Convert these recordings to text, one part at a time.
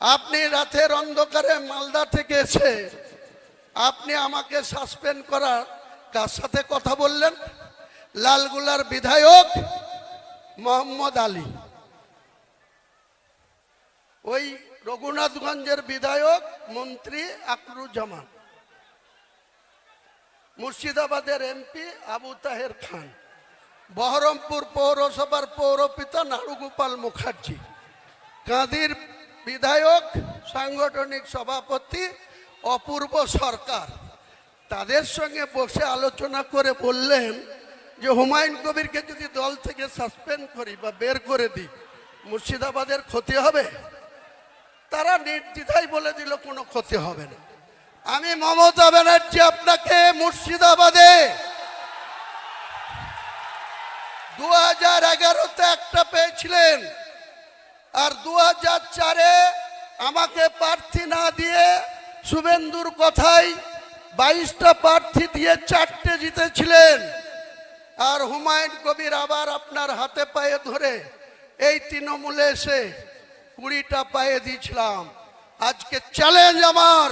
আপনি রাতের অন্ধকারে মালদা থেকে এসে আপনি আমাকে সাসপেন্ড করার কার সাথে কথা বললেন? লালগুলার বিধায়ক মোহাম্মদ আলী। ওই রঘুনাথগঞ্জের বিধায়ক মন্ত্রী আকরুজ্জামান। মুর্শিদাবাদের এমপি আবু তাহের খান। বহরমপুর পৌরসভার পৌরপিতা নাড়ুগোপাল মুখার্জি। কাঁদির বিধায়ক, সাংগঠনিক সভাপতি, অপূর্ব সরকার। তাদের সঙ্গে বসে আলোচনা করে বললেন যে, হুমায়ুন কবিরকে যদি দল থেকে সাসপেন্ড করি বা বের করে দিই, মুর্শিদাবাদের ক্ষতি হবে? তারা নির্দ্বিধায় বলে দিল, কোনো ক্ষতি হবে না। আমি মমতা ব্যানার্জি আপনাকে মুর্শিদাবাদে দু হাজার এগারোতে একটা পেয়েছিলেন। আর দু চারে আমাকে প্রার্থী না দিয়ে শুভেন্দুর কথাই বাইশটা প্রার্থী দিয়ে চারটে জিতেছিলেন। আর হুমায়ুন কবির আবার আপনার হাতে পায়ে ধরে এই তৃণমূলে এসে কুড়িটা পায়ে দিয়েছিলাম। আজকে চ্যালেঞ্জ আমার।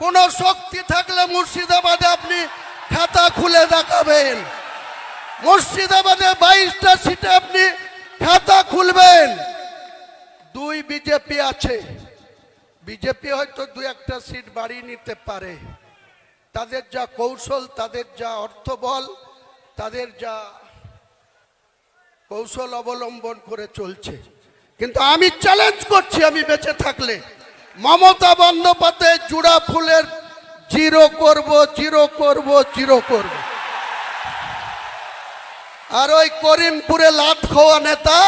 কোন শক্তি থাকলে মুর্শিদাবাদে আপনি খাতা খুলে দেখাবেন। মুর্শিদাবাদে বাইশটা সিটে আপনি খাতা খুলবেন দুই বিজেপি আছে। বিজেপি হয়তো দু একটা সিট বাড়িয়ে নিতে পারে। তাদের যা কৌশল, তাদের যা অর্থবল, তাদের যা কৌশল অবলম্বন করে চলছে। কিন্তু আমি চ্যালেঞ্জ করছি আমি বেঁচে থাকলে। মমতা বন্দ্যোপাধ্যায় জুড়া ফুলের জিরো করব জিরো করব জিরো করব। আর ওই করিমপুরে লাত খাওয়া নেতা